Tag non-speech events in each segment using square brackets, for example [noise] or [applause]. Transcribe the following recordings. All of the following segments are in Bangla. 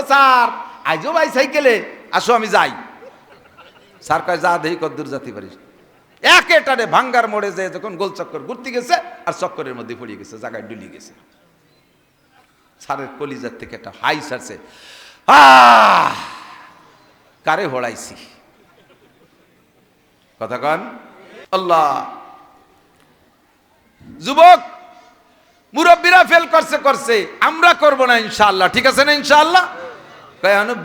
ও স্যার, আইজো ভাই সাইকেলে, আসো আমি যাই। স্যার কয়, যা জাতি পারিস। ভাঙ্গার মোড়ে যে যখন গোল চক্কর ঘুরতে গেছে, আর চক্করের মধ্যে গেছে, জায়গায় ডুলি গেছে। স্যারের কলিজার থেকে একটা হাই সারছে কারে হোড়াইছি? কথা কন? আল্লাহ। যুবক মুরব্বীরা ফেল করছে করছে। আমরা করব না ইনশাল্লাহ ঠিক আছে না ইনশাল্লাহ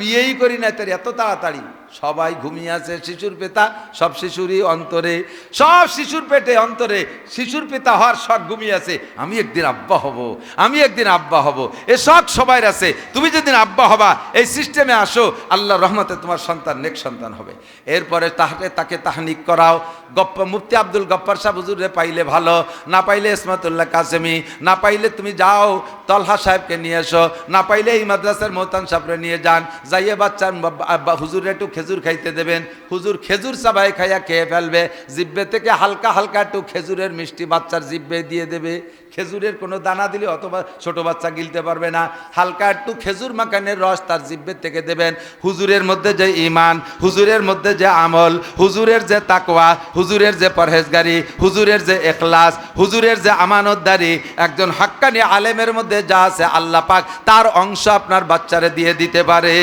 বিয়েই করি না তার, এত তাড়াতাড়ি। সবাই ঘুমিয়ে আছে, শিশুর পেতা, সব শিশুরই অন্তরে, সব শিশুর পেটে অন্তরে শিশুর পিতা হওয়ার শখ ঘুমিয়ে আছে। আমি একদিন আব্বা হব, আমি একদিন আব্বা হব। এ শখ সবাই আছে। তুমি যেদিন আব্বা হবা, এই সিস্টেমে আসো আল্লাহ রহমতে তোমার সন্তান নেক সন্তান হবে। এরপরে তাহলে তাকে তাহানিক করাও। গপ্প, মুফতি আব্দুল গপ্পার সাহেব হুজুরে পাইলে ভালো, না পাইলে ইসমাতুল্লাহ কাসেমি, না পাইলে তুমি যাও, তলহা সাহেবকে নিয়ে এসো, না পাইলে এই মাদ্রাসার মোহতান সাহেবরে নিয়ে যান, যাইয়ে বাচ্চার হুজুরে একটু খেজুর খাইতে দেবেন। হুজুর খেজুর চাবাই খাইয়া খেয়ে ফেলবে। জিব্বে থেকে হালকা হালকা একটু খেজুরের মিষ্টি বাচ্চার জিব্বে দিয়ে দেবে। খেজুরের কোনো দানা দিলে অথবা ছোট বাচ্চা গিলতে পারবে না। হালকা একটু খেজুর মাখানের রস তার জিব্বের থেকে দেবেন। হুজুরের মধ্যে যে ইমান হুজুরের মধ্যে যে আমল, হুজুরের যে তাকওয়া, হুজুরের যে পরহেজগারি, হুজুরের যে এখলাস, হুজুরের যে আমানতদারি, একজন হাক্কানি আলেমের মধ্যে যা আছে আল্লাহ পাক তার অংশ আপনার বাচ্চারে দিয়ে দিতে পারে।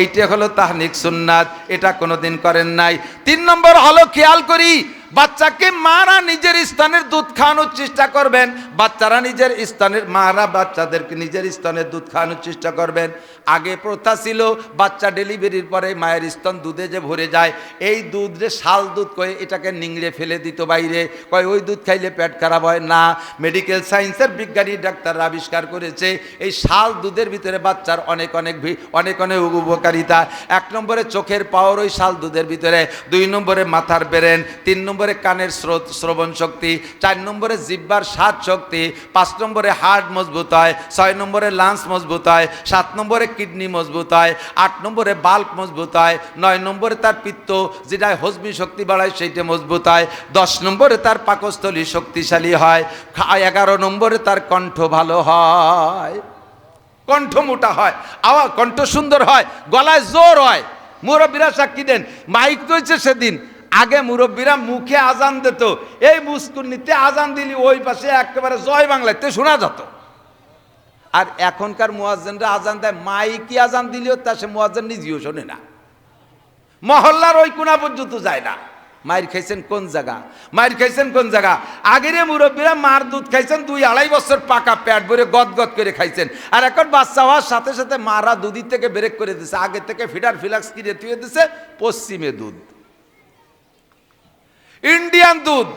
এইটা হলো তাহনিক সুন্নাত, এটা কোনোদিন করেন নাই। তিন নম্বর হলো খেয়াল করি বাচ্চাকে মারা নিজের স্থানের দুধ খাওয়ানোর চেষ্টা করবেন। বাচ্চারা নিজের স্থানের, মারা বাচ্চাদেরকে নিজের স্থানের দুধ খাওয়ানোর চেষ্টা করবেন। আগে প্রথা ছিল, বাচ্চা ডেলিভারির পরে মায়ের স্তন দুধে যে ভরে যায়, এই দুধ যে শাল দুধ কয়ে এটাকে নিংড়ে ফেলে দিত বাইরে। কয়, ওই দুধ খাইলে পেট খারাপ হয়? না মেডিকেল সায়েন্সের বিজ্ঞানী ডাক্তাররা আবিষ্কার করেছে, এই শাল দুধের ভিতরে বাচ্চার অনেক অনেক অনেক অনেক উপকারিতা। এক নম্বরে চোখের পাওয়ার, ওই শাল দুধের ভিতরে। দুই নম্বরে মাথার বেরেন। তিন নম্বরে কানের স্রোত, শ্রবণ শক্তি। চার নম্বরে জিব্বার স্বাদ শক্তি। পাঁচ নম্বরে হার্ট মজবুত হয়। ছয় নম্বরে লাংস মজবুত হয়। সাত নম্বরে কিডনি মজবুত হয়, আট নম্বরে বাল্ব মজবুত হয়, নয় নম্বরে তার পিত্ত যেটা হজমি শক্তি বাড়ায় সেইটা মজবুত হয়, দশ নম্বরে তার পাকস্থলী শক্তিশালী হয় এগারো নম্বরে তার কণ্ঠ ভালো হয়। কণ্ঠ মোটা হয়, আওয়াজ কণ্ঠ সুন্দর হয়, গলায় জোর হয়। মুরব্বীরা সাক্ষী দেন, মাইক রয়েছে সেদিন। আগে মুরব্বীরা মুখে আজান দিত, এই মুস্কুন্নিতে আজান দিলি ওই পাশে একেবারে জয় বাংলাতে শোনা যেত। আর এখনকার মুয়াজ্জেনরা আজান দেয়। মাইকি আজান দিলেও তা সে মুয়াজ্জেন নিজেও শোনে না। মহল্লার ওই কোনা পর্যন্ত যায় না। মায়ের খাইছেন কোন জায়গা? মায়ের খাইছেন কোন জায়গা? আগের মুরব্বীরা মার দুধ খাইছেন, দুই আড়াই বছর পাকা প্যাট ভরে গদ গদ করে খাইছেন। আর এখন বাচ্চা হওয়ার সাথে সাথে মারা দুধি থেকে ব্রেক করে দিছে। আগে থেকে ফিডার ফিলাক্স কিনে তুলে দিছে পশ্চিমে দুধ। ইন্ডিয়ান দুধ,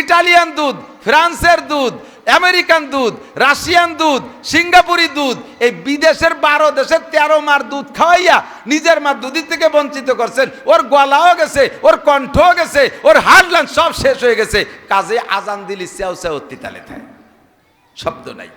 ইটালিয়ান দুধ, ফ্রান্সের দুধ আমেরিকান দুধ, রাশিয়ান দুধ, সিঙ্গাপুরি দুধ, এই বিদেশের বারো দেশের তেরো মার দুধ খাওয়াইয়া নিজের মার দুধের থেকে বঞ্চিত করছেন। ওর গলাও গেছে, ওর কণ্ঠও গেছে, ওর হাডলান সব শেষ হয়ে গেছে। কাজে আজান দিলি সেও সেও তিতালে থাকে শব্দ নাই।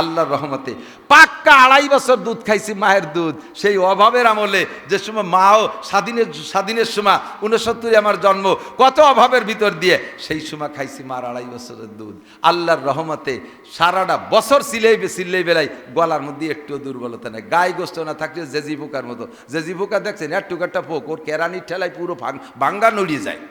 আল্লাহর রহমতে। পাক্কা আড়াই বছর দুধ খাইছি মায়ের দুধ। সেই অভাবের আমলে যে সময় মাও স্বাধীনের স্বাধীনের সময় উনসত্তরে আমার জন্ম, কত অভাবের ভিতর দিয়ে সেই সময় খাইছি মার আড়াই বছরের দুধ। আল্লাহর রহমতে সারাটা বছর সিলেইবে সিল্লেই বেলায় গলার মধ্যে একটু দুর্বলতা নেই। গায়ে গোস্ত না থাকলে জেজি পোকার মতো। জেজি পোকা দেখছেন এক টুকারটা পোক, ওর কেরানির ঠেলায় পুরো ভাঙ্গা নড়িয়ে যায়।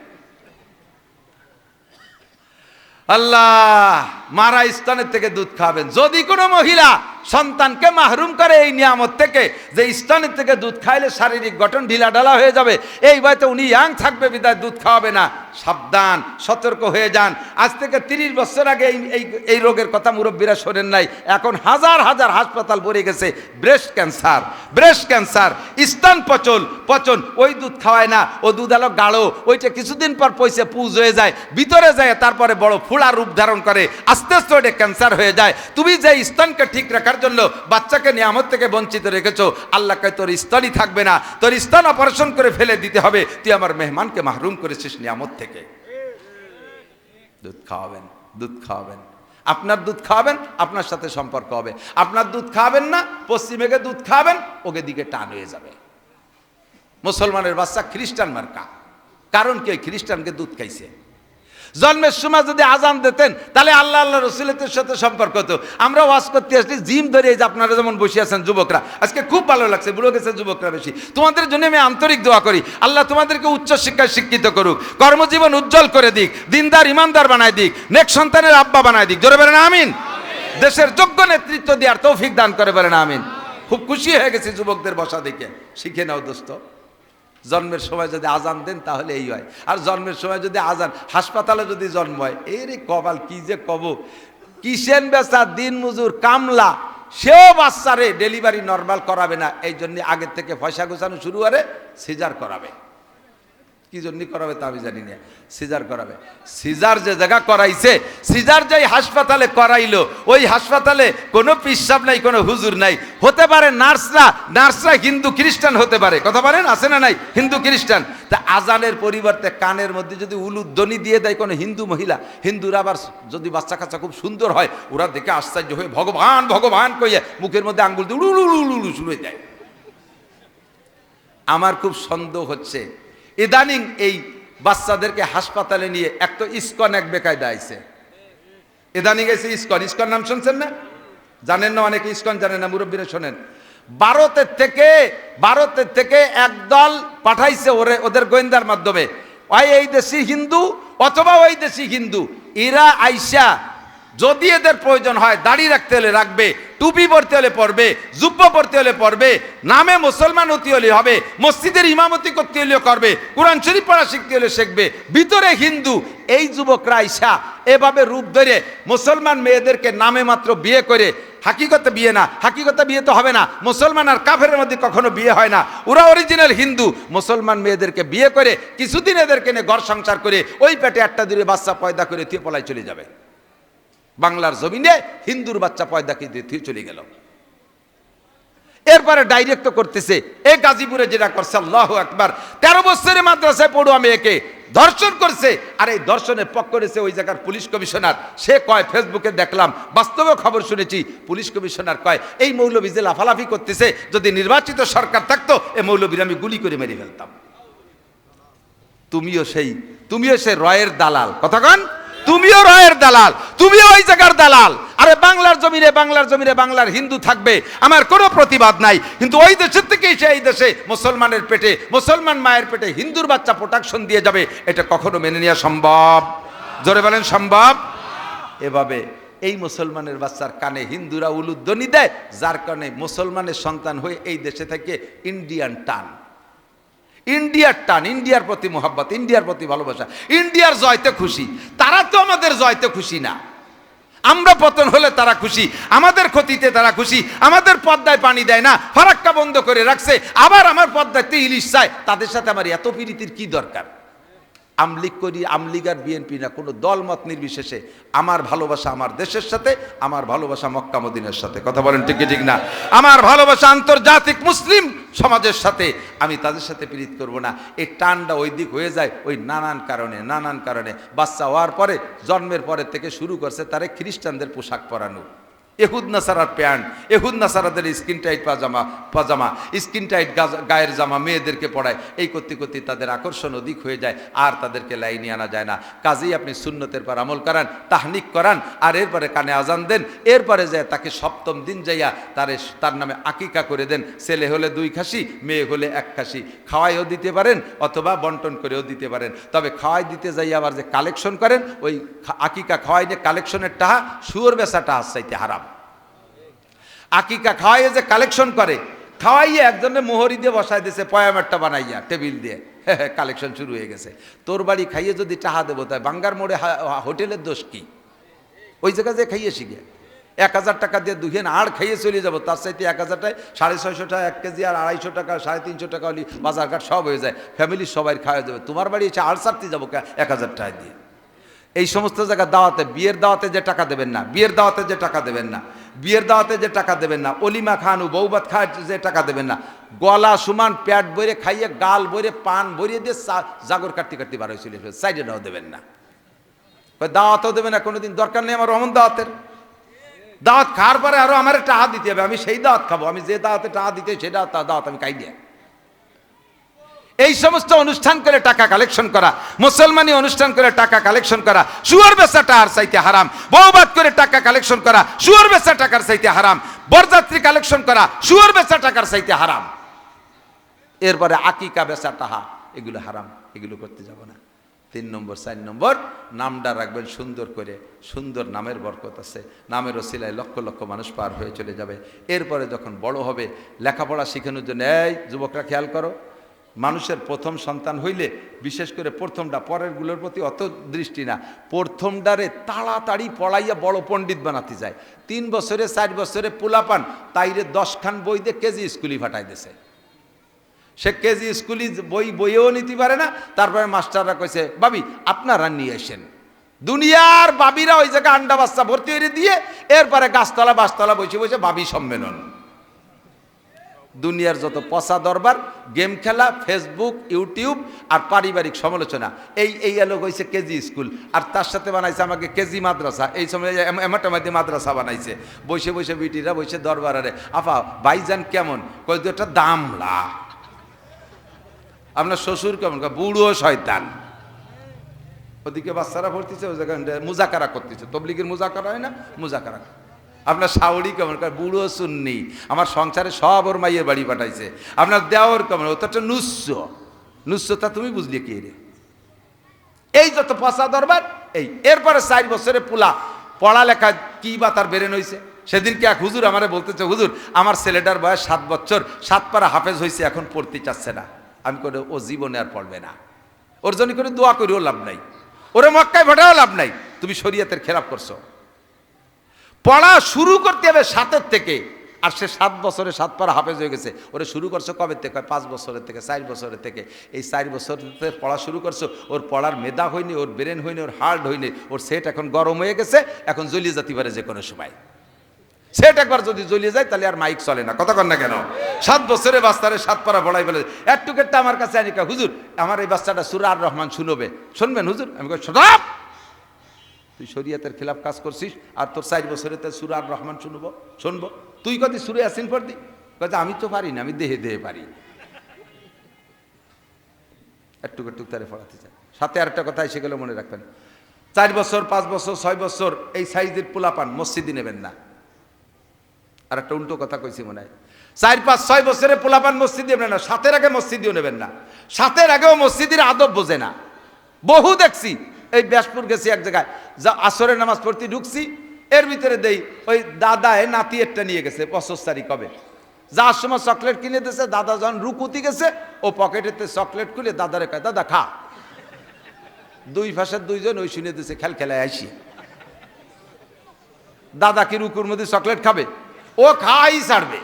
আল্লাহ! মারা স্তনের থেকে দুধ খাবেন। যদি কোনো মহিলা সন্তানকে মাহরুম করে এই নিয়ামত থেকে, যে স্তনের থেকে দুধ খাইলে শারীরিক গঠন ঢিলা ঢালা হয়ে যাবে, এই বয়সে উনি ইয়াং থাকবে, বিদায় দুধ খাওয়াবে না। সাবধান, সতর্ক হয়ে যান। আজ থেকে তিরিশ বছর আগে এই এই রোগের কথা মুরব্বীরা শোনেন নাই। এখন হাজার হাজার হাসপাতাল ভরে গেছে ব্রেস্ট ক্যান্সার ব্রেস্ট ক্যান্সার। স্তন পচন পচন, ওই দুধ খাওয়ায় না। ও দুধ আলো গাঢ়। ওইটা কিছুদিন পর পয়সা পুজ হয়ে যায়, ভিতরে যায়, তারপরে বড় ফুলা রূপ ধারণ করে। আস্তে আস্তে ওটা ক্যান্সার হয়ে যায়। তুমি যে স্তনকে ঠিক রাখার জন্য বাচ্চাকে নিয়ামত থেকে বঞ্চিত রেখেছো আল্লাহকে তোর স্তনই থাকবে না। তোর স্তন অপারেশন করে ফেলে দিতে হবে। তুই আমার মেহমানকে মাহরুম করেছিস নিয়ামত থেকে। দুধ খাওয়াবেন দুধ খাওয়াবেন। আপনার দুধ খাওয়াবেন, আপনার সাথে সম্পর্ক হবে। আপনার দুধ খাওয়াবেন না পশ্চিমেকে দুধ খাওয়াবেন, ওকে দিকে টান হয়ে যাবে। মুসলমানের বাচ্চা খ্রিস্টান মার্কা। কারণ কি? খ্রিস্টানকে দুধ খাইছে। জন্মের সময় যদি আজান দিতেন, তাহলে আল্লাহ আল্লাহ রসুলের সাথে সম্পর্ক হতো। আমরা ওয়াজ করতে আসছি জিম ধরে এই যে আপনারা যেমন বসে আছেন যুবকরা, আজকে খুব ভালো লাগছে, বুড়ো গেছে যুবকরা বেশি। তোমাদের জন্য আমি আন্তরিক দোয়া করি, আল্লাহ তোমাদেরকে উচ্চ শিক্ষায় শিক্ষিত করুক, কর্মজীবন উজ্জ্বল করে দিক, দিনদার ইমানদার বানায় দিক, নেক সন্তানের আব্বা বানায় দিক। জোরে বলেন, আমিন। দেশের যোগ্য নেতৃত্ব দেওয়ার তৌফিক দান করে বলেন, আমিন। খুব খুশি হয়ে গেছি যুবকদের বসা দেখে। শিখে নাও, দোস্ত। জন্মের সময় যদি আজান দেন, তাহলে এই হয়। আর জন্মের সময় যদি আজান, হাসপাতালে যদি জন্ম হয় এই রে কবাল কি যে কব? কিসেন বেচা দিন মজুর, কামলা। সেও বাচ্চারে ডেলিভারি নর্মাল করাবে না। এই জন্য আগের থেকে পয়সা গোছানো শুরু করে, সিজার করাবে। কি জন্য করাবে তা আমি জানি না। সিজার করাবে। সিজার যে জায়গা করাইছে, সিজার যেই হাসপাতালে করাইলো, ওই হাসপাতালে কোনো পিসাব নাই, কোনো হুজুর নাই। হতে পারে নার্সরা নার্সরা হিন্দু খ্রিস্টান হতে পারে। কথা বলেন, আছে না নাই? হিন্দু খ্রিস্টান। তা আজানের পরিবর্তে কানের মধ্যে যদি উলুধ্বনি দিয়ে দেয় কোনো হিন্দু মহিলা, হিন্দুরা আবার যদি বাচ্চা কাচ্চা খুব সুন্দর হয়, ওরা দেখে আশ্চর্য হয়ে ভগবান ভগবান কইয়ে মুখের মধ্যে আঙ্গুল দিয়ে উড়ু উড়ু উড়ু শুরু যায় আমার খুব সন্দেহ হচ্ছে ইদানিং এই বাচ্চাদেরকে হাসপাতালে নিয়ে এক তো ইস্কন এক বেকায়দা আইছে। ইদানিং এসে ইস্কন। ইস্কন নাম শুনছেন না? জানেন না অনেকে ইস্কন জানেন না, মুরব্বীরা শোনেন। ভারতের থেকে ভারতের থেকে একদল পাঠাইছে ওরে ওদের গোয়েন্দার মাধ্যমে। ওই এই দেশি হিন্দু অথবা ওই দেশি হিন্দু। এরা আইসা যদি এদের প্রয়োজন হয়, দাড়ি রাখতে হলে রাখবে, টুপি পরতে হলে পরবে, জুব্ব পরতে হলে পরবে, নামে মুসলমান হতে হলে হবে, মসজিদের ইমামতি করতে হলেও করবে, কোরআন শরীফ পড়া শিখতে হলে শিখবে, ভিতরে হিন্দু, এই যুবকরা আইসা এভাবে রূপ ধরে মুসলমান মেয়েদেরকে নামে মাত্র বিয়ে করে, হাকিকতে বিয়ে না, হাকিকতে বিয়ে তো হবে না, মুসলমান আর কাফের মধ্যে কখনো বিয়ে হয় না, ওরা অরিজিনাল হিন্দু, মুসলমান মেয়েদেরকে বিয়ে করে, কিছুদিন এদেরকে নিয়ে ঘর সংসার করে, ওই পেটে একটা দূরে বাচ্চা পয়দা করে তুই পলায় চলে যাবে। বাংলার জমিনে হিন্দুর বাচ্চা পয়দাকে দিয়ে চলে গেল। এরপরে ডাইরেক্ট করতেছে, এ গাজীপুরে যেটা করছে, আল্লাহ একবার তেরো বছরের মাদ্রাসায় পড়ুয়া মেয়েকে ধর্ষণ করছে। আর এই ধর্ষণের পক্ষ করেছে ওই জায়গার পুলিশ কমিশনার। সে কয়, ফেসবুকে দেখলাম, বাস্তবে খবর শুনেছি, পুলিশ কমিশনার কয়, এই মৌলবী যে লাফালাফি করতেছে, যদি নির্বাচিত সরকার থাকতো এই মৌলবীর আমি গুলি করে মেরে ফেলতাম। তুমিও সেই তুমিও সেই রয়ের দালাল। কথা কথাগণ তুমিও রয়ের দালাল, তুমিও ওই জায়গার দালাল। আরে বাংলার জমিনে বাংলার জমিনে বাংলার হিন্দু থাকবে, আমার কোনো প্রতিবাদ নাই। কিন্তু ওই দেশের থেকে এসে এই দেশে মুসলমানের পেটে, মুসলমান মায়ের পেটে হিন্দুর বাচ্চা প্রোটাকশন দিয়ে যাবে, এটা কখনো মেনে নেওয়া সম্ভব? জোরে বলেন, সম্ভব? এভাবে এই মুসলমানের বাচ্চার কানে হিন্দুরা উলুধ্বনি দেয়, যার কারণে মুসলমানের সন্তান হয়ে এই দেশে থেকে ইন্ডিয়ান টান। ইন্ডিয়ার টান, ইন্ডিয়ার প্রতি মোহাব্বত, ইন্ডিয়ার প্রতি ভালোবাসা। ইন্ডিয়ার জয়তে খুশি, তারা তো আমাদের জয়তে খুশি না। আমরা পতন হলে তারা খুশি, আমাদের ক্ষতিতে তারা খুশি, আমাদের পদ্মায় পানি দেয় না, ফারাক্কা বন্ধ করে রাখছে, আবার আমার পদ্মাতে ইলিশ চায়, তাদের সাথে আমার এত প্রীতির কি দরকার? আমলিগ করি, আমলিগ আর বিএনপি না, কোনো দলমত নির্বিশেষে আমার ভালোবাসা আমার দেশের সাথে, আমার ভালোবাসা মক্কা মদিনের সাথে। কথা বলেন ঠিক ঠিক না? আমার ভালোবাসা আন্তর্জাতিক মুসলিম সমাজের সাথে, আমি তাদের সাথে পীড়িত করব না। এই টানটা ওই দিক হয়ে যায়, ওই নানান কারণে নানান কারণে। বাচ্চা হওয়ার পরে, জন্মের পরে থেকে শুরু করছে তারে খ্রিস্টানদের পোশাক পরানো। এহুদ নাসারার প্যান্ট, এহুদ নাসারাদের স্কিন টাইট পাজামা পাজামা, স্কিন টাইট গায়ের জামা মেয়েদেরকে পড়ায় এই করতে করতে তাদের আকর্ষণ অধিক হয়ে যায়, আর তাদেরকে লাইনে আনা যায় না। কাজেই আপনি সুন্নতের পর আমল করান, তাহনিক করান, আর এরপরে কানে আজান দেন, এরপরে যায় তাকে সপ্তম দিন যাইয়া তারে তার নামে আকিকা করে দেন। ছেলে হলে দুই খাসি, মেয়ে হলে এক খাসি। খাওয়াইও দিতে পারেন অথবা বন্টন করেও দিতে পারেন। তবে খাওয়াই দিতে যাই আবার যে কালেকশন করেন, ওই আকিকা খাওয়াই যে কালেকশনের টাহা, শুয়োর বেচা টাহা চাইতে হারাম। আকিকা খাওয়াইয়ে যে কালেকশন করে, খাওয়াইয়ে একজনে মোহরি দিয়ে বসাই দিয়েছে পয়ামারটা বানাইয়া, টেবিল দিয়ে। [laughs] কালেকশন শুরু হয়ে গেছে। তোর বাড়ি খাইয়ে যদি টাহা দেবো, তাই বাঙ্গার মোড়ে হোটেলের দোষ কি? ওই জায়গায় যে খাইয়ে শিখে। এক হাজার টাকা দিয়ে দুহেন আর খাইয়ে চলে যাব, তার চাইতে এক হাজার টাকায় সাড়ে ছয়শো টাকা, এক কেজি আর আড়াইশো টাকা, সাড়ে তিনশো টাকা হলে বাজার ঘাট সব হয়ে যায়। ফ্যামিলির সবাই খাওয়া যাবে তোমার বাড়ি এসে আর সারতে যাব এক হাজার টাকা দিয়ে। এই সমস্ত জায়গা দাওয়াতে, বিয়ের দাওয়াতে যে টাকা দেবেন না, বিয়ের দাওয়াতে যে টাকা দেবেন না, বিয়ের দাওয়াতে যে টাকা দেবেন না, অলিমা খান বৌবাত খায় যে টাকা দেবেন না, গলা সমান প্যাট বইরে খাইয়ে, গাল বইরে, পান বইরে দিয়ে জাগর কাটতে কাটতে বার হয়েছিল। সাইডে নাও দেবেন না। দাওয়াতও দেবে না, কোনোদিন দরকার নেই আমার রমন দাওয়াতের। দাওয়াত খাওয়ার পরে আরও আমার টাহা দিতে হবে, আমি সেই দাওয়াত খাব, আমি যে দাওয়াতে টাহা দিতে সেই দাওয়াত দাওয়াত আমি খাই দিয়ে। এই সমস্ত অনুষ্ঠান করে টাকা কালেকশন করা, মুসলমানি অনুষ্ঠান করে টাকা কালেকশন করা সুয়ার বেচা আর চাইতে হারাম বৌবাদ করে টাকা কালেকশন করা সুয়ার বেচা টাকার চাইতে হারাম, বরযাত্রী কালেকশন করা সুয়ার বেচা টাকার চাইতে হারাম। এরপরে আকিকা বেচা টাহা এগুলো হারাম, এগুলো করতে যাব না। তিন নম্বর, চার নম্বর, নামটা রাখবেন সুন্দর করে, সুন্দর নামের বরকত আছে, নামের ওসিলায় লক্ষ লক্ষ মানুষ পার হয়ে চলে যাবে। এরপরে যখন বড় হবে, লেখাপড়া শেখানোর জন্য, এই যুবকরা খেয়াল করো মানুষের প্রথম সন্তান হইলে, বিশেষ করে প্রথমটা, পরেরগুলোর প্রতি অত দৃষ্টি না। প্রথমটারে তাড়াতাড়ি পড়াইয়া বড় পণ্ডিত বানাতে যায়। তিন বছরে, চার বছরে পোলাপান, তাইরে দশখান বই দিয়ে কেজি স্কুলি ফাটাই দিছে। সে কেজি স্কুলি বই, বইয়েও নিতে পারে না, তারপরে মাস্টাররা কইছে, বাবি, আপনারা নিয়ে আসেন। দুনিয়ার বাবিরা ওই জায়গায় আন্ডা বাচ্চা ভর্তি হয়ে দিয়ে, এরপরে গাছতলা, বাসতলা বসে বসে বাবি সম্মেলন। দুনিয়ার যত পচা দরবার, গেম খেলা ফেসবুক ইউটিউব আর পারিবারিক সমালোচনা। এই এই আলোক হয়েছে কেজি স্কুল। আর তার সাথে বানাইছে আমাকে কেজি মাদ্রাসা। এই সময় এমাটামাদি মাদ্রাসা বানাইছে। বসে বসে বিটিরা, বসে দরবারে আফা, ভাইজান কেমন? কই দুটা দামলা। আপনার শ্বশুর কেমন? বুড়ো শয়তান। ওদিকে বাচ্চারা ভর্তিছে ওই জায়গায় মুজাকারা করতেছে। তবলিগের মুজাকারা হয় না? মুজাকারা। আপনার শাওড়ি কেমন? বুড়ো সুন্নি। আমার সংসারে সব ওর মাইয়ের বাড়ি পাঠাইছে। আপনার দেওয়ার কেমন? ও তো একটা নুস্য। নুস্যতা তুমি বুঝলি কি রে? এই যত পচা দরবার, এই, এরপরে চার বছরে পোলা পড়ালেখা কি বা তার বেরেন হয়েছে সেদিনকে এক হুজুর আমারে বলতেছে, হুজুর, আমার ছেলেটার বয়স সাত বছর, সাত পারা হাফেজ হয়েছে এখন পড়তে চাচ্ছে না। আমি করে ও জীবনে আর পড়বে না। ওর জন্য করে দোয়া করিও লাভ নাই। ওরে মক্কায় ভোটাও লাভ নাই। তুমি শরীয়তের খেলাপ করছ। পড়া শুরু করতে হবে সাতের থেকে। আর সে সাত বছরে সাত পারা হাফেজ হয়ে গেছে। ওরে শুরু করছ কবে থেকে? পাঁচ বছরের থেকে, চার বছরের থেকে। এই চার বছর পড়া শুরু করছ, ওর পড়ার মেধা হয়নি, ওর ব্রেন হয়নি, ওর হার্ড হয়নি, ওর সেট এখন গরম হয়ে গেছে, এখন জ্বলিয়ে যেতে পারে যে কোনো সময়। সেট একবার যদি জ্বলিয়ে যায়, তাহলে আর মাইক চলে না। কন না কেন? সাত বছরে বাচ্চারে সাত পারা পড়াই বলে এক টুকেটটা আমার কাছে আনিকা, হুজুর, আমার এই বাচ্চাটা সুরা আর রহমান শুনবে। শুনবেন হুজুর? আমি শোনাব তুই শরিয়াতের খেলাফ কাজ করছিস, আর তোর চার বছরে তো সুরা আর রহমান শুনব শুনব। তুই কদি সুরে আসিন পড়দি কথা আমি তো পারি না, আমি দেহে দেহে পারি। একটু একটু তারে পড়াতে চাই। সাথে আরেকটা কথা এসে গেলে মনে রাখবেন। চার বছর, পাঁচ বছর, ছয় বছর এই সাইজের পোলাপান মসজিদে নেবেন না। আর একটা উল্টো কথা কইছি মনে হয়। চার, পাঁচ, ছয় বছরে পোলাপান মসজিদ নেবেন না, সাতের আগে মসজিদেও নেবেন না। সাতের আগেও মসজিদের আদব বোঝে না। বহু দেখছি এই ব্যাসপুর গেছি এক জায়গায়। যা আসরের নামাজ পড়তে ঢুকছি, এর ভিতরে দেই, ওই দাদায় নাতি একটা নিয়ে গেছে পঁচস্তারি কবে যার সময় চকলেট কিনে দিয়েছে দাদা যখন রুকুতি গেছে, ও পকেটেতে চকলেট খুলে দাদারে কয়, দাদা, খা। দুই ভাষার দুইজন ওই শুনে দিয়েছে খেল খেলায় আইসি। দাদা কি রুকুর মধ্যে চকলেট খাবে? ও খাই ছাড়বে।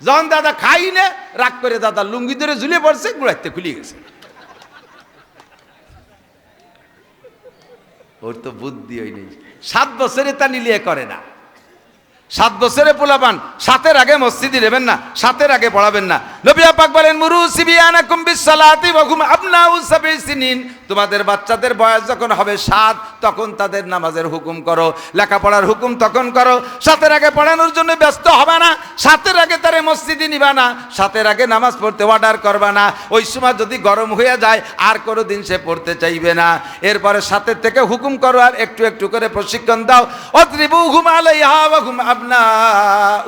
যখন দাদা খাই নে, রাগ করে দাদা লুঙ্গি ধরে ঝুলে পড়ছে, গুড়াইতে খুলে গেছে। ওর তো বুদ্ধি ওই নেই। সাত বছরে তা নিলিয়ে করে না। সাত বছরে পোলাপান, সাতের আগে মসজিদে নেবেন না, সাতের আগে পড়াবেন না। নবী পাক বলেন মুরু সিবিয়ানাকুম বিসসালাতি ওয়া হুম আবনাউ সাবঈ সিনিন তোমাদের বাচ্চাদের বয়স যখন হবে সাত, তখন তাদের নামাজের হুকুম করো। লেখাপড়ার হুকুম তখন করো। সাতের আগে পড়ানোর জন্য ব্যস্ত হবে না। সাতের আগে তারে মসজিদে নিবা না। সাতের আগে নামাজ পড়তে অর্ডার করবা না। ওই সময় যদি গরম হয়ে যায়, আর কোনো দিন সে পড়তে চাইবে না। এরপরে সাতের থেকে হুকুম করো আর একটু একটু করে প্রশিক্ষণ দাও। অত্রিবু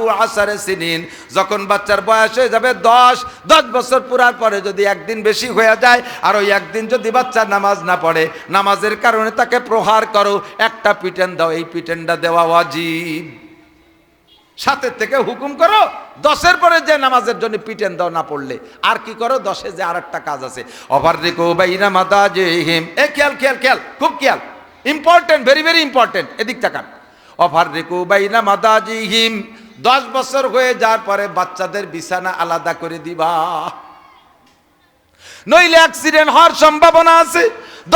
ও আসারে সিনিন। যখন বাচ্চার বয়স হয়ে যাবে দশ দশ বছর পুরার পরে যদি একদিন বেশি হয়ে যায়, আর ওই একদিন যদি বাচ্চা নামাজ না পড়ে, নামাজের কারণে তাকে প্রহার করো, একটা পিটেন দাও, এই পিটেনটা দেওয়া ওয়াজিব। সাতের থেকে হুকুম করো, দশের পরে যে নামাজের জন্য পিটেন দাও না পড়লে, আর কি করো, দশে যে আর একটা কাজ আছে। অভার রেখো বাইনা মাদা যে হিম এ, খেয়াল খেয়াল খেয়াল, খুব খেয়াল। ইম্পর্টেন্ট ভেরি ভেরি ইম্পর্টেন্ট এদিক তাকান। অফার রেখো বাইনা যে হিম দশ বছর হয়ে যাওয়ার পরে বাচ্চাদের বিছানা আলাদা করে দিবা। নইলে অ্যাক্সিডেন্ট হওয়ার সম্ভাবনা আছে।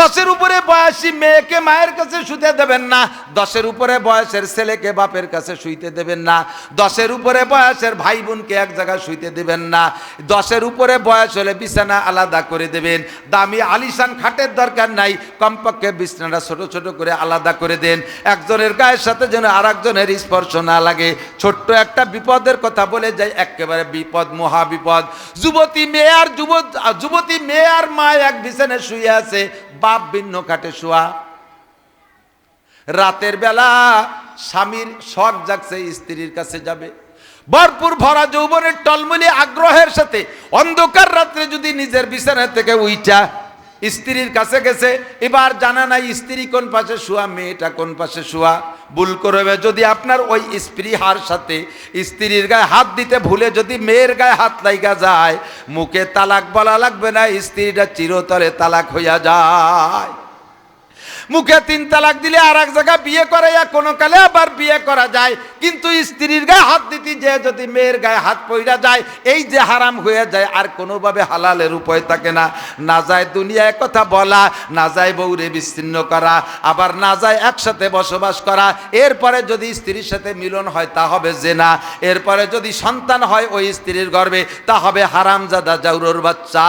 দশের উপরে বয়সী মেয়েকে মায়ের কাছে শুতে দেবেন না। দশের উপরে বয়সের ছেলেকে বাপের কাছে শুইতে দেবেন না। দশের উপরে বয়সের ভাই বোনকে এক জায়গায় শুইতে দেবেন না। দশের উপরে বয়স হলে বিছানা আলাদা করে দেবেন। দামি আলিশান খাটের দরকার নাই। কমপক্ষে বিছানাটা ছোট ছোট করে আলাদা করে দেন। একজনের গায়ের সাথে যেন আর একজনের স্পর্শ না লাগে। ছোট্ট একটা বিপদের কথা বলে যাই একেবারে বিপদ মহা বিপদ যুবতী মেয়ে আর যুব যুবতী যদি মেয়ে আর মা এক বিছানে শুয়ে আছে, বাপ ভিন্ন কাটে শোয়া। রাতের বেলা স্বামীর শখ জাগছে, স্ত্রীর কাছে যাবে। ভরপুর ভরা যৌবনের টলমলি আগ্রহের সাথে অন্ধকার রাত্রে যদি নিজের বিছানা থেকে উইটা স্ত্রীর কাছে গেছে, এবার জানা নাই স্ত্রী কোন পাশে শোয়া, মেয়েটা কোন পাশে শোয়া। ভুল করবে যদি আপনার ওই স্ত্রী হার সাথে, স্ত্রীর গায়ে হাত দিতে ভুলে যদি মেয়ের গায়ে হাত লাইগা যায়, মুখে তালাক বলা লাগবে না, স্ত্রীটা চিরতরে তালাক হইয়া যায়। মুখে তিন তালাক দিলে আর এক জায়গায় বিয়ে করাইয়া কোনো কালে আবার বিয়ে করা যায়। কিন্তু স্ত্রীর গায়ে হাত দিতে, যে যদি মেয়ের গায়ে হাত পইরা যায়, এই যে হারাম হয়ে যায়, আর কোনোভাবে হালালের উপায় থাকে না। না যায় দুনিয়ায় কথা বলা, না যায় বউরে বিচ্ছিন্ন করা, আবার না যায় একসাথে বসবাস করা। এরপরে যদি স্ত্রীর সাথে মিলন হয়, তা হবে জেনা। এরপরে যদি সন্তান হয়, ওই স্ত্রীর গর্বে, তা হবে হারামজাদা জাউরোর বাচ্চা।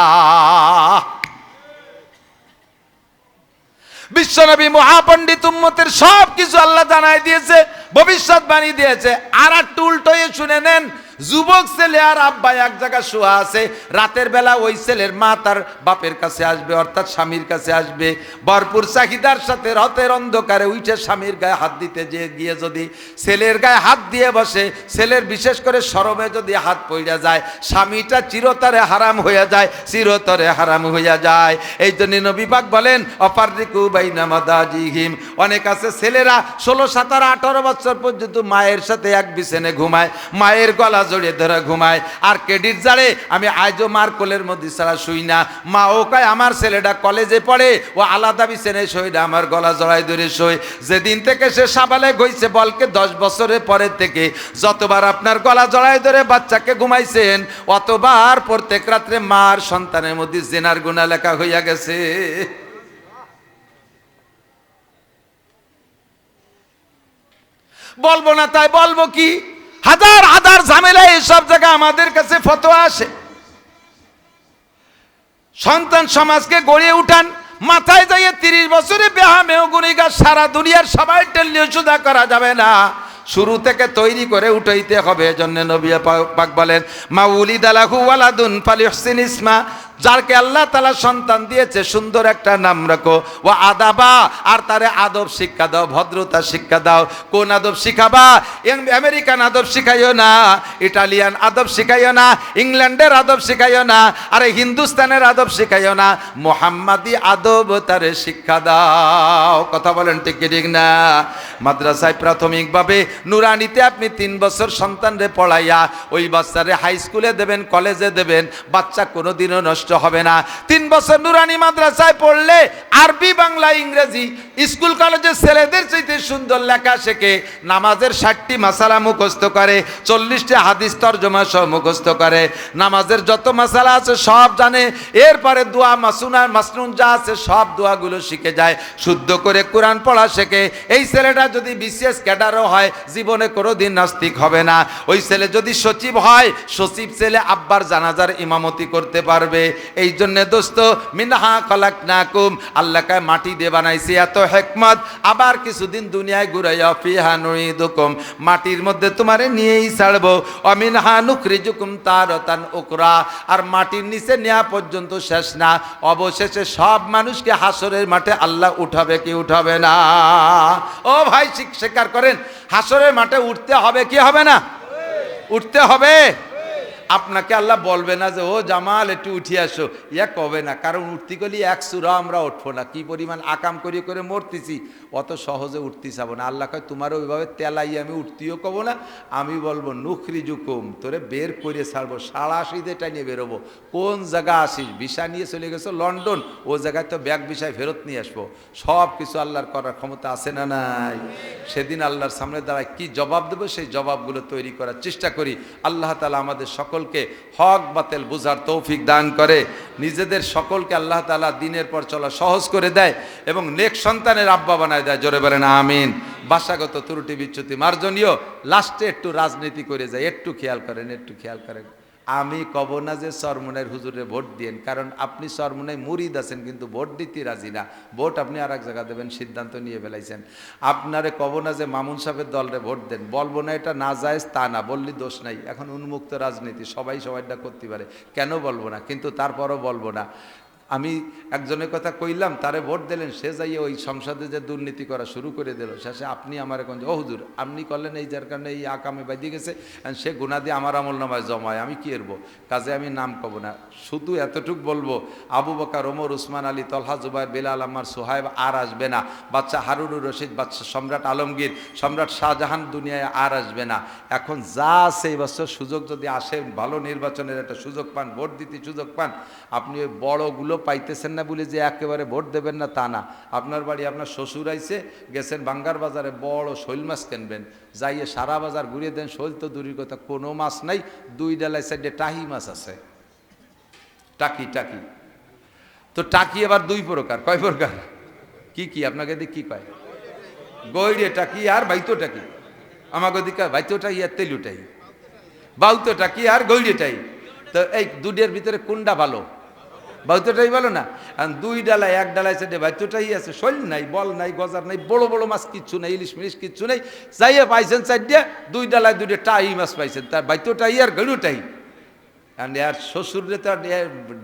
বিশ্বনবী মহাপণ্ডিত উম্মতের সব কিছু আল্লাহ জানাই দিয়েছে ভবিষ্যৎ ভবিষ্যৎবাণী দিয়েছে। আর একটু উল্টোয়ে শুনে নেন যুবক ছেলে আর আব্বা এক জায়গায় শোয়া আছে। রাতের বেলা ওই ছেলের মা তার বাপের কাছে আসবে, অর্থাৎ স্বামীর কাছে আসবে। ভরপুর চাহিদার সাথে রথের অন্ধকারে উঠে স্বামীর গায়ে হাত দিতে যে গিয়ে যদি ছেলের গায়ে হাত দিয়ে বসে, ছেলের বিশেষ করে সরমে যদি হাত পইড়া যায়, স্বামীটা চিরতরে হারাম হইয়া যায়, চিরতরে হারাম হইয়া যায়। এই জন্য নবীবাগ বলেন অপারিকু বাইনামাদাজিহিম অনেক আছে ছেলেরা ষোলো, সতেরো, আঠারো বছর পর্যন্ত মায়ের সাথে এক বিছেনে ঘুমায়। মায়ের গলা জড়িয়ে ধরে ঘুমায়। আর ক্রেডিট জারে, আমি আজও মার কোলের মধ্যে ছাড়া শুই না। মা ও কয়, আমার ছেলেটা কলেজে পড়ে, ও আলাদা বিছানে শই না, আমার গলা জড়াই ধরে শই যেদিন থেকে সে সাবালে গইছে, বলকে দশ বছরের পরের থেকে, যতবার আপনার গলা জড়াই ধরে বাচ্চাকে ঘুমাইছেন, অতবার প্রত্যেক রাত্রে মার সন্তানের মধ্যে জেনার গুণা লেখা হইয়া গেছে। বলব না তাই, বলব কি? হাজার হাজার ঝামেলা এসব জায়গায় আমাদের কাছে ফতোয়া আসে। সন্তান সমাজকে গড়িয়ে উঠান, মাথায় যাইয়ে তিরিশ বছরে বেহা মেহ গুণিগা সারা দুনিয়ার সবাই টেলিও সুদা করা যাবে না। শুরু থেকে তৈরি করে উঠাইতে হবে, এজন্য নবী পাক বলেন, মা উলি দালাহু ওয়ালাদুন ফালিহসিন ইসমা যারকে আল্লাহ তালা সন্তান দিয়েছে, সুন্দর একটা নাম রাখো। ও আদাবা, আর তারে আদব শিক্ষা দাও, ভদ্রতা শিক্ষা দাও। কোন আদব শিখাবা? আমেরিকান আদব শিখাইও না, ইটালিয়ান আদব শিখাইও না, ইংল্যান্ডের আদব শিখাইও না, আরে হিন্দুস্তানের আদব শিখাইও না। মোহাম্মদি আদব তারে শিক্ষা দাও। কথা বলেন ঠিক ঠিক না? মাদ্রাসায় প্রাথমিকভাবে নুরানিতে আপনি তিন বছর সন্তানরে পড়াইয়া, ওই বাচ্চারে হাই স্কুলে দেবেন, কলেজে দেবেন, বাচ্চা কোনোদিনও নষ্ট হবে না। তিন বছর নুরানি মাদ্রাসায় পড়লে আরবি, বাংলা, ইংরেজি, স্কুল কলেজের ছেলেদের চাইতে সুন্দর লেখা শেখে, নামাজের ষাটটি মাসালা মুখস্থ করে, চল্লিশটি হাদিস তর্জমা সহ মুখস্থ করে। নামাজের যত মাসালা আছে সব জানে, এরপরে দোয়া মাসুনার মাসনুন যা আছে সব দোয়াগুলো শিখে যায়, শুদ্ধ করে কোরআন পড়া শেখে। এই ছেলেটা যদি বিশেষ ক্যাডারও হয়, জীবনে কোনো দিন নাস্তিক হবে না। ওই ছেলে যদি সচিব হয়, সচিব ছেলে আব্বার জানাজার ইমামতি করতে পারবে। এই জন্য দোস্ত, মিনহা খলাক নাকুম আল্লাহকে মাটি দিয়ে বানাইছি, এত হেকমত। আবার কিছুদিন দুনিয়ায় ঘুরাইয়া, ফিহা নুইদুকুম মাটির মধ্যে তোমারে নিয়েই ছাড়বো। অমিনহা নুকরিজুকুম তারতান উকরা আর মাটির নিচে নেওয়া পর্যন্ত শেষ না। অবশেষে সব মানুষকে হাসরের মাঠে আল্লাহ উঠাবে কি উঠাবে না? ও ভাই স্বীকার করেন, হাসরের মাঠে উঠতে হবে কি হবে না? উঠতে হবে। আপনাকে আল্লাহ বলবে না যে, ও জামাল, একটু উঠে আসো। ইয়া কবে না, কারণ উঠতে গেলে এক সুরা আমরা উঠবো না। কি পরিমাণ আকাম করিয়ে করে মরতেছি, অত সহজে উঠতে চাবো না। আল্লাহ কয় তোমার ওইভাবে তেলাই, আমি উঠতেও কবো না। আমি বলব নুখরি জুকুম তোরে বের করে ছাড়বো, সাড়া আসিদেটা নিয়ে বেরোবো। কোন জায়গা আসিস? ভিসা নিয়ে চলে গেছো লন্ডন, ও জায়গায় তো ব্যাগ বিষয় ফেরত নিয়ে আসব। সব কিছু আল্লাহর করার ক্ষমতা আছে না নাই? সেদিন আল্লাহর সামনে দাঁড়ায়, কি জবাব দেবো? সেই জবাবগুলো তৈরি করার চেষ্টা করি। আল্লাহ তালা আমাদের সকলকে হক, বাতেল বুঝার তৌফিক দান করে। নিজেদের সকলকে আল্লাহ তালা দিনের পর চলা সহজ করে দেয় এবং নেক সন্তানের আব্বা বানায় দেয়। জোরে বলেন, আমিন। বাসাগত ত্রুটি বিচ্যুতি মার্জনীয়। লাস্টে একটু রাজনীতি করে যায়। একটু খেয়াল করেন, একটু খেয়াল করেন। আমি কব না যে সরমনের হুজুরে ভোট দিয়েন, কারণ আপনি সরমনায় মুরিদ আছেন কিন্তু ভোট দিতে রাজি না। ভোট আপনি আর এক জায়গা দেবেন, সিদ্ধান্ত নিয়ে ফেলাইছেন। আপনারে কব না যে মামুন সাহেবের দলরে ভোট দেন। বলব না এটা না যায় তা না, বললি দোষ নাই। এখন উন্মুক্ত রাজনীতি, সবাই সবাইটা করতে পারে। কেন বলব না? কিন্তু তারপরও বলব না। আমি একজনের কথা কইলাম, তারে ভোট দিলেন, সে যাইয়ে ওই সংসদে যে দুর্নীতি করা শুরু করে দিল। শেষে আপনি আমার এখন ও হুজুর, আপনি করলেন এই যার কারণে এই আকামে বাইদি গেছে সে গুণা দিয়ে আমার আমল নামায় জমায়, আমি কি এরবো কাজে আমি নাম কব না। শুধু এতটুক বলব, আবু বকার, ওমর, উসমান আলী, তলহা জুবাই বেলাল আমার সোহাইব আর আসবে না। বাচ্চা হারুনুর রশিদ বাচ্চা সম্রাট আলমগীর, সম্রাট শাহজাহান দুনিয়ায় আর আসবে না। এখন যা আছে এই বছর সুযোগ যদি আসে, ভালো নির্বাচনের একটা সুযোগ পান, ভোট দিতে সুযোগ পান, আপনি ওই বড়গুলো পাইতেছেন না বলে যে একেবারে ভোট দেবেন না, তা না। আপনার বাড়ি আপনার শ্বশুর আইছে, গেছেন বাঙ্গার বাজারে, বড় শৈল মাছ কিনবেন। যাইয়ে সারা বাজার ঘুরিয়ে দেন, শৈল তো দূরের কথা, কোনো মাছ নাই, দুই ডালাই সাইডে টাহি মাছ আছে। টাকি টাকি। তো টাকি আবার দুই প্রকার, কয় প্রকার? কি কি? আপনাকে দিক কি কয়? গৈরে টাকি আর বাইতো টাকি। আমাকে দিকে বাইতোটাই আর তেলুটাই বাউতোটা কি আর গৈরেটাই তো এই দুটের ভিতরে কোনটা ভালো? বাউতোটাই বলো না। আর দুই ডালায়, এক ডালায় সেটে বাইতোটাই আছে। শৈল নাই, বল নাই, গজার নাই, বড় বড় মাছ কিচ্ছু নাই, ইলিশ মিলিশ কিচ্ছু নাই। চাইয়ে পাইছেন চারটে, দুই ডালায় দুইটা টাই মাছ পাইছেন। তার বাইতোটাই আর গরুটাই। আর আর শ্বশুরে তো আর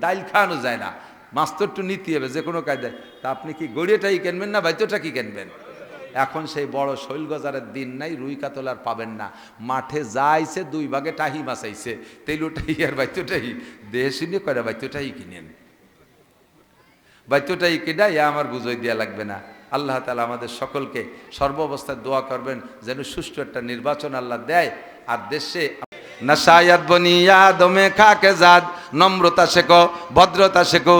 ডাইল খাওয়ানো যায় না। মাছ তো একটু নিতে হবে, যে কোনো কায়দায় তা আপনি কি গড়িয়াটাই কিনবেন না বাইতোটা কি কিনবেন? এখন সেই বড় শৈল গজারের দিন নাই, রুই কাতল আর পাবেন না। মাঠে যাইছে দুই ভাগে টাহি মাছ আইছে। তেলুটাই আর বাইতোটাই দেশি নিয়ে করে বাইতোটাই কিনেন? বাইতোটাই কিনা ইয়া আমার বুঝই দেওয়া লাগবে না। আল্লাহ তালা আমাদের সকলকে সর্বাবস্থায় দোয়া করবেন, যেন সুষ্ঠু একটা নির্বাচন আল্লাহ দেয়। আর দেশে নশায়াত বনিয়া দমে খাকে জাদ নম্রতা শেখো, ভদ্রতা শেখো।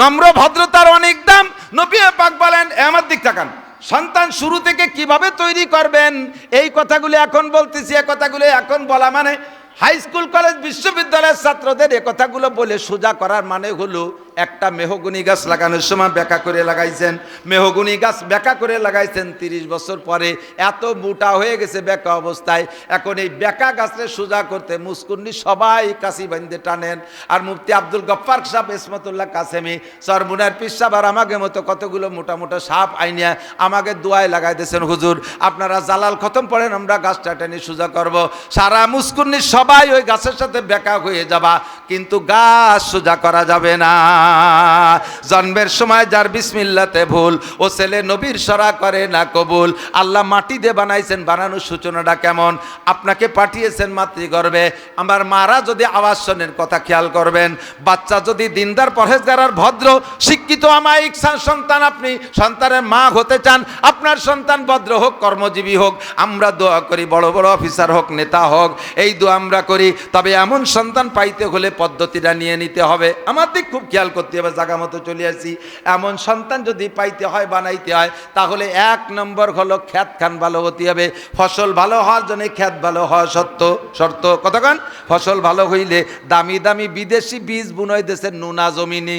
নম্র ভদ্রতার অনেক দাম নবী পাক বলেন আমার দিক তাকান। সন্তান শুরু থেকে কীভাবে তৈরি করবেন? এই কথাগুলো এখন বলতেছি, এ কথাগুলো এখন বলা মানে হাই স্কুল, কলেজ, বিশ্ববিদ্যালয়ের ছাত্রদের এ কথাগুলো বলে সোজা করার মানে হলো একটা মেহগুনি গাছ লাগানোর সময় ব্যাকা করে লাগাইছেন। মেহগুনি গাছ ব্যাকা করে লাগাইছেন তিরিশ বছর পরে। এত মোটা হয়ে গেছে ব্যাকা অবস্থায়। এখন এই ব্যাকা গাছরে সোজা করতে মুসকুন্নি সবাই কাশি বান্ধে টানেন। আর মুফতি আব্দুল গফ্ফার সাহেব ইসমতুল্লাহ কাসেমি সরমুনার পিসাব আর আমাকে মতো কতগুলো মোটা মোটা সাপ আইনিয়া আমাকে দোয়ায় লাগাই দিয়েছেন, হুজুর। আপনারা জালাল খতম পড়েন, আমরা গাছটা টেনে সোজা করব। সারা মুসকুন্নি সবাই ওই গাছের সাথে বেকা হয়ে যাবা, কিন্তু গাছ সোজা করা যাবে না। জন্মের সময় যার বিসমিল্লাতে ভুল, ও ছেলে নবীর সরা করে না কবুল। আল্লাহ মাটি দিয়ে বানাইছেন, বানানোর সূচনাটা কেমন? আপনাকে পাঠিয়েছেন মাতৃগর্ভে। আমার মারা যদি আওয়াজ শোনেন, কথা খেয়াল করবেন। বাচ্চা যদি দিনদার, পরহেজগার আর ভদ্র, শিক্ষিত আমায়িক সন্তান আপনি, সন্তানের মা হতে চান, আপনার সন্তান ভদ্র হোক, কর্মজীবী হোক, আমরা দোয়া করি, বড় বড় অফিসার হোক, নেতা হোক, এই দোয়া আমরা করি। তবে এমন সন্তান পাইতে হলে পদ্ধতিটা নিয়ে নিতে হবে। আমার দিক খুব খেয়াল করতে হবে জায়গা মতো চলে আসি এমন সন্তান যদি পাইতে হয়, বানাইতে হয়, তাহলে এক নম্বর হলো খ্যাত খান ভালো হতে হবে। ফসল ভালো হওয়ার জন্য খ্যাত ভালো হওয়া সত্য শর্ত। কতক্ষণ ফসল ভালো হইলে দামি দামি বিদেশি বীজ বুনয় দেশের নুনা জমিনে।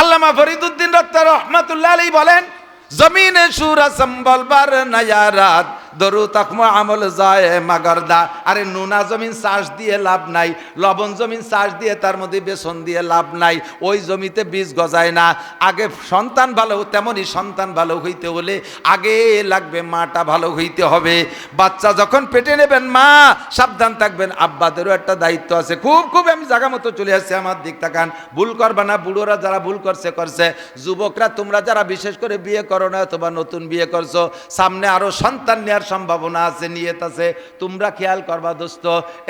আল্লামা ফরিদুদ্দিন রত্ত রহমাতুল্লাহ আলী বলেন, জমিনে সুরা সম্বল বার নয়ারাত দরু তকমা আমল যায় মাগরদা। আরে নুনা জমিন চাষ দিয়ে লাভ নাই, লবণ জমিন চাষ দিয়ে তার মধ্যে বেসন দিয়ে লাভ নাই, ওই জমিতে বীজ গজায় না। আগে সন্তান ভালো তেমনই সন্তান ভালো হইতে হলে আগে লাগবে মাটা ভালো হইতে হবে। বাচ্চা যখন পেটে নেবেন মা, সাবধান থাকবেন। আব্বাদেরও একটা দায়িত্ব আছে। খুব খুব আমি জায়গা মতো চলে আসছি, আমার দিক তাকান। ভুল করবা না, বুড়োরা যারা ভুল করছে করছে। যুবকরা, তোমরা যারা বিশেষ করে বিয়ে করো না, অথবা নতুন বিয়ে করছ, সামনে আরও সন্তান নেওয়ার সম্ভাবনা আছে, নিয়ত আছে। তোমরা খেয়াল করবা দোস্ত,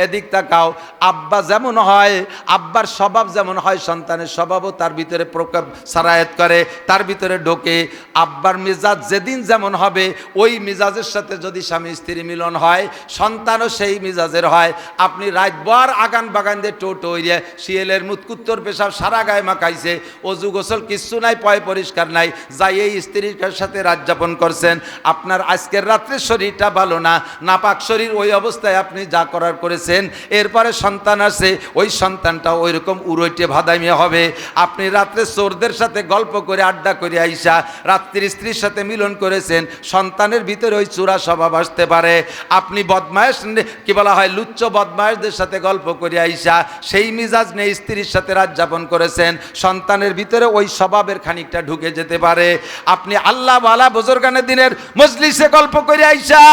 এদিক তাকাও। আব্বা যেমন হয়, আব্বার স্বভাব যেমন হয়, সন্তানের স্বভাবও তার ভিতরে প্রকার সারায়ত করে, তার ভিতরে ঢোকে। আব্বার মেজাজ যেদিন যেমন হবে, ওই মেজাজের সাথে যদি স্বামী স্ত্রী মিলন হয়, সন্তানও সেই মেজাজের হয়। আপনি রাত রাতবার আগান বাগান দিয়ে টোটো হইয়ে শিয়েলের মুতকুত্তর পেশাব সারা গায়ে মাখাইছে। অজু গোসল কিচ্ছু নাই, পয় পরিষ্কার নাই। যাই এই স্ত্রীর সাথে রাত যাপন করছেন। আপনার আজকের রাত্রে শরীরটা ভালো না, নাপাক শরীর ওই অবস্থায় আপনি যা করার করেছেন, এরপরে সন্তান আসে, ওই সন্তানটা ওই রকম উড়ইটে ভাদাইমে হবে। আপনি রাত্রে চোরদের সাথে গল্প করে আড্ডা করে আইসা, রাত্রির স্ত্রীর সাথে মিলন করেছেন, সন্তানের ভিতরে ওই চূড়া স্বভাব আসতে পারে। আপনি বদমায়েশ কি বলা হয়, লুচ্চ বদমায়েশদের সাথে গল্প করে আইসা, সেই মিজাজ নিয়ে স্ত্রীর সাথে রাত যাপন করেছেন, সন্তানের ভিতরে ওই স্বভাবের খানিকটা ঢুকে যেতে পারে। আপনি আল্লাহ বালা বুজুর্গানের দিনের মজলিসে গল্প করে আইসা বৈশা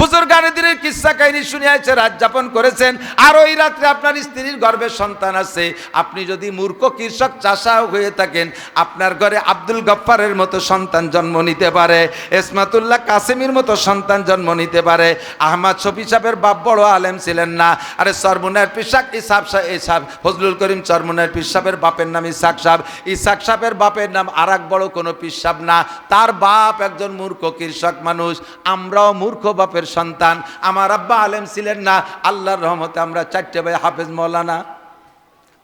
বুজুর্গানিদের কিস্সা কাহিনী শুনিয়েছে রাত যাপন করেছেন। আর ওই রাত্রে আপনার স্ত্রীর গর্ভে সন্তান আছে। আপনি যদি মূর্খ কৃষক চাষাও হয়ে থাকেন, আপনার ঘরে আব্দুল গফ্ফারের মতো সন্তান জন্ম নিতে পারে এসমাতুল্লাহ কাসেমির মতো সন্তান জন্ম নিতে পারে। আহমদ শফি সাহেবের বাপ বড় আলেম ছিলেন না। আরে সরমুনার পিসাক ইসাব ইসাব, ফজলুল করিম চরমুনার পিসাবের বাপের নাম ইসাক সাহেব। ইসাক সাহেবের বাপের নাম আর বড় কোনো পিসাব না। তার বাপ একজন মূর্খ কৃষক মানুষ। আমরাও মূর্খ বাপের সন্তান। আমার আব্বা আলেম ছিলেন না, আল্লাহর রহমতে আমরা চারটে ভাই হাফেজ মৌলানা।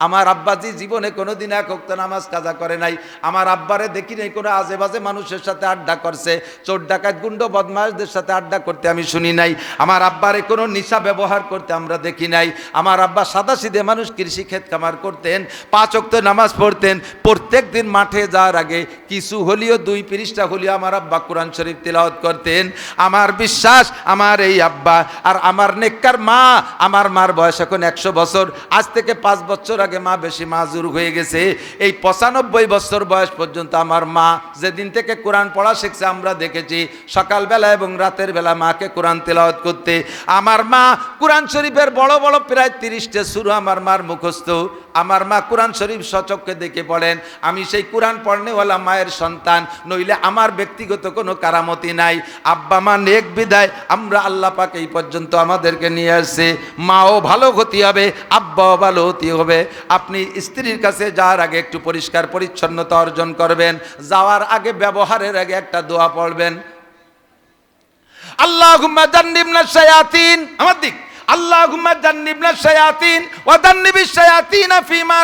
আমার আব্বাজি জীবনে কোনোদিন এক অক্ত নামাজ কাজা করে নাই, আমার আব্বারে দেখি নাই কোনো আজে বাজে মানুষের সাথে আড্ডা করছে, চোর ডাকাত, গুন্ড, বদমাশদের সাথে আড্ডা করতে আমি শুনি নাই, আমার আব্বারে কোনো নিশা ব্যবহার করতে আমরা দেখি নাই, আমার আব্বা সাদা সিধে মানুষ কৃষি ক্ষেত কামার করতেন, পাঁচ অক্ত নামাজ পড়তেন, প্রত্যেক দিন মাঠে যাওয়ার আগে কিছু হলিও, দুই পৃষ্ঠা হলিও আমার আব্বা কোরআন শরীফ তিলাওয়াত করতেন, আমার বিশ্বাস, আমার এই আব্বা, আর আমার নেককার মা, আমার মার বয়স এখন একশো বছর, আজ থেকে পাঁচ বছর আগে মা বেশি মাজুর হয়ে গেছে। এই পঁচানব্বই বছর বয়স পর্যন্ত আমার মা যেদিন থেকে কোরআন পড়া শিখছে, আমরা দেখেছি সকালবেলা এবং রাতের বেলা মাকে কোরআন তেলাওয়াত করতে। আমার মা কোরআন শরীফের বড় বড় প্রায় তিরিশটা শুরু আমার মার মুখস্থ। আমার মা কোরআন শরীফ সচককে দেখে পড়েন আমি সেই কোরআন পড়নেওয়ালা মায়ের সন্তান, নইলে আমার ব্যক্তিগত কোনো কারামতি নাই। আব্বা মা নেক বিদায়, আমরা আল্লাহ পাক এই পর্যন্ত আমাদেরকে নিয়ে আসছে। মাও ভালো ক্ষতি হবে, আব্বাও ভালো হতি হবে। আপনি স্ত্রীর কাছে যাওয়ার আগে একটু পরিষ্কার পরিচ্ছন্নতা অর্জন করবেন। যাওয়ার আগে ব্যবহারের আগে একটা দোয়া পড়বেন। শায়াতিন। আমার দিক। আল্লাহুম্মা জান্নিবনা শায়াতিন ওয়া জান্নিবিশ শায়াতিনা ফিমা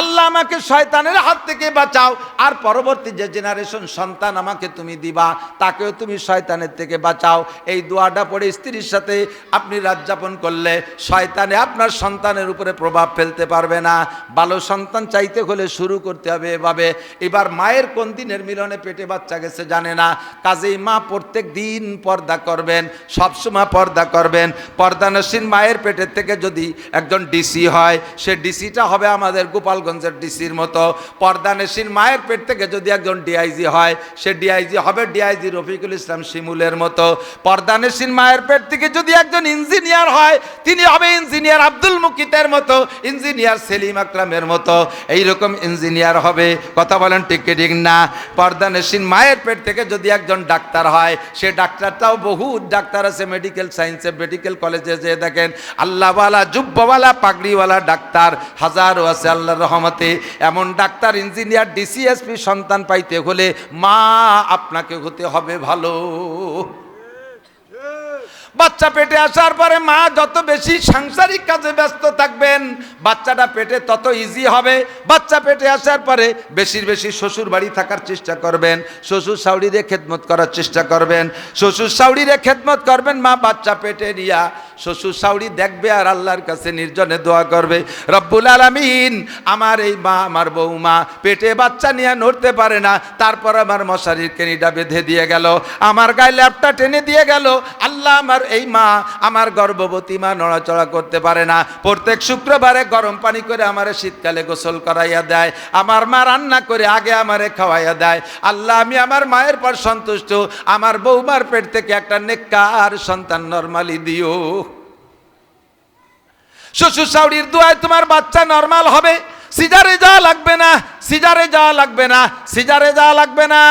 আল্লাহ আমাকে শয়তানের হাত থেকে বাঁচাও। আর পরবর্তী যে জেনারেশন সন্তান আমাকে তুমি দিবা, তাকেও তুমি শয়তানের থেকে বাঁচাও। এই দোয়াটা পড়ে স্ত্রীর সাথে আপনি রাত যাপন করলে শয়তানে আপনার সন্তানের উপরে প্রভাব ফেলতে পারবে না। ভালো সন্তান চাইতে হলে শুরু করতে হবে এভাবে। এবার মায়ের কোন দিনের মিলনে পেটে বাচ্চা গেছে জানে না। কাজেই মা প্রত্যেক দিন পর্দা করবেন, সবসময় পর্দা করবেন। পর্দানসীন মায়ের পেটের থেকে যদি একজন ডিসি হয়, সে ডিসিটা হবে আমাদের গোপালগঞ্জের ডিসির মতো পর্দানসীন মায়ের পেট থেকে যদি একজন ডিআইজি হয়, সে ডিআইজি হবে ডিআইজি রফিকুল ইসলাম শিমুলের মতো। পর্দানসীন মায়ের পেট থেকে যদি একজন ইঞ্জিনিয়ার হয়, তিনি হবে ইঞ্জিনিয়ার আব্দুল মুকিতের মতো, ইঞ্জিনিয়ার সেলিম আকরামের মতো। এইরকম ইঞ্জিনিয়ার হবে, কথা বলেন ঠিক কি ঠিক না? পর্দানসীন মায়ের পেট থেকে যদি একজন ডাক্তার হয়, সে ডাক্তারটাও বহু ডাক্তার আছে, মেডিকেল সায়েন্সে, মেডিকেল কলেজে যে দেখেন, আল্লাহওয়ালা জুব্বাওয়ালা পাগড়িওয়ালা ডাক্তার হাজারও আছে, আল্লাহর রহমতে এমন ডাক্তার ইঞ্জিনিয়ার ডিসিএসপি সন্তান পাইতে হলে মা আপনাকে হতে হবে ভালো। বাচ্চা পেটে আসার পরে মা যত বেশি সাংসারিক কাজে ব্যস্ত থাকবেন, বাচ্চাটা পেটে তত ইজি হবে। বাচ্চা পেটে আসার পরে বেশির বেশি শ্বশুর বাড়ি থাকার চেষ্টা করবেন, শ্বশুর সাউরিরে খেদমত করার চেষ্টা করবেন, শ্বশুর সাউরিরে খেদমত করবেন, মা বাচ্চা পেটে নিয়া শ্বশুর সাউরি দেখবে আর আল্লাহর কাছে নির্জনে দোয়া করবে, রব্বুল আলামিন, আমার এই মা, আমার বৌমা পেটে বাচ্চা নিয়ে নড়তে পারে না, তারপর আমার মশারির কেনিটা বেঁধে দিয়ে গেল, আমার গায়ে ল্যাপটা টেনে দিয়ে গেল, আল্লাহ আমার এই মা আমার গর্ভবতী মা নড়াচড়া করতে পারে না। প্রত্যেক শুক্রবারে গরম পানি করে আমারে শীতকালে গোসল করাইয়া দেয়। আমার মা রান্না করে আগে আমারে খাওয়াইয়া দেয়। আল্লাহ, আমি আমার মায়ের পর সন্তুষ্ট। আমার বৌমার পেট থেকে একটা নেককার সন্তান নর্মালি দিও। শ্বশুর শাশুড়ির দোয়ায় তোমার বাচ্চা নর্মাল হবে। সিজারে যাওয়া লাগবে না সিজারে যাওয়া লাগবে না, সিজারে যাওয়া লাগবে না।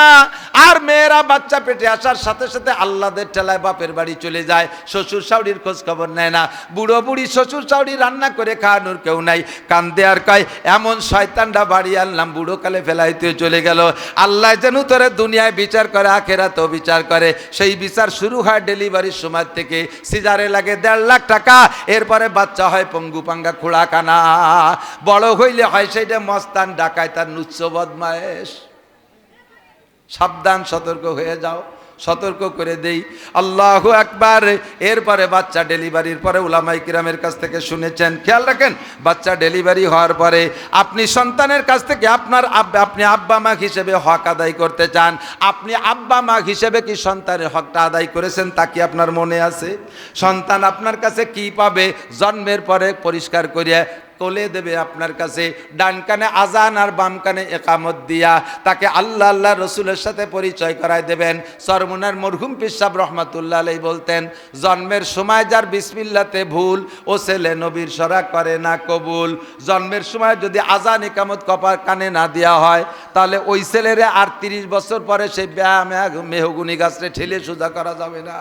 আর মেয়েরা বাচ্চা পেটে আসার সাথে সাথে আল্লাদের ঠেলায় বাপের বাড়ি চলে যায়, শ্বশুর শাশুড়ির খোঁজ খবর নেয় না। বুড়ো বুড়ি শ্বশুর শাশুড়ি রান্না করে খাওয়ানোর কেউ নাই। কান্দে আর কয়, এমন শয়তানটা বাড়ি আনলাম, বুড়ো কালে ফেলাইতে চলে গেল। আল্লাহ যেন তোরে দুনিয়ায় বিচার করে, আখেরাতেও বিচার করে। সেই বিচার শুরু হয় ডেলিভারির সময় থেকে। সিজারে লাগে দেড় লাখ টাকা, এরপরে বাচ্চা হয় পঙ্গু পাঙ্গা খোড়া কানা বড় হইলে হয় সেইটা মস্তান ডাকায় নুচ্ছ বদমায়েশ। সাবধান, সতর্ক হয়ে যাও, সতর্ক করে দেই। আল্লাহ একবার এরপরে বাচ্চা ডেলিভারির পরে উলামাই কিরামের কাছ থেকে শুনেছেন। খেয়াল রাখেন, বাচ্চা ডেলিভারি হওয়ার পরে আপনি সন্তানের কাছ থেকে আপনার আপনি আব্বা মা হিসেবে হক আদায় করতে চান। আপনি আব্বা মা হিসেবে কি সন্তানের হকটা আদায় করেছেন তা কি আপনার মনে আছে? সন্তান আপনার কাছে কি পাবে? জন্মের পরে পরিষ্কার করিয়া কোলে দেবে আপনার কাছে, ডান কানে আজান আর বাম কানে একামত দিয়া, তাকে আল্লাহ আল্লাহ রসুলের সাথে পরিচয় করায় দেবেন। সরমুনার মরহুম পিসাব রহমাতুল্লাহ আলাই বলতেন, জন্মের সময় যার বিসমিল্লাতে ভুল, ও ছেলে নবীর সরা করে না কবুল। জন্মের সময় যদি আজান একামত কপার কানে না দেওয়া হয়, তাহলে ওই ছেলেরে আর তিরিশ বছর পরে সেই ব্যায়াম মেহগুনি গাছরে ঠেলে সোজা করা যাবে না।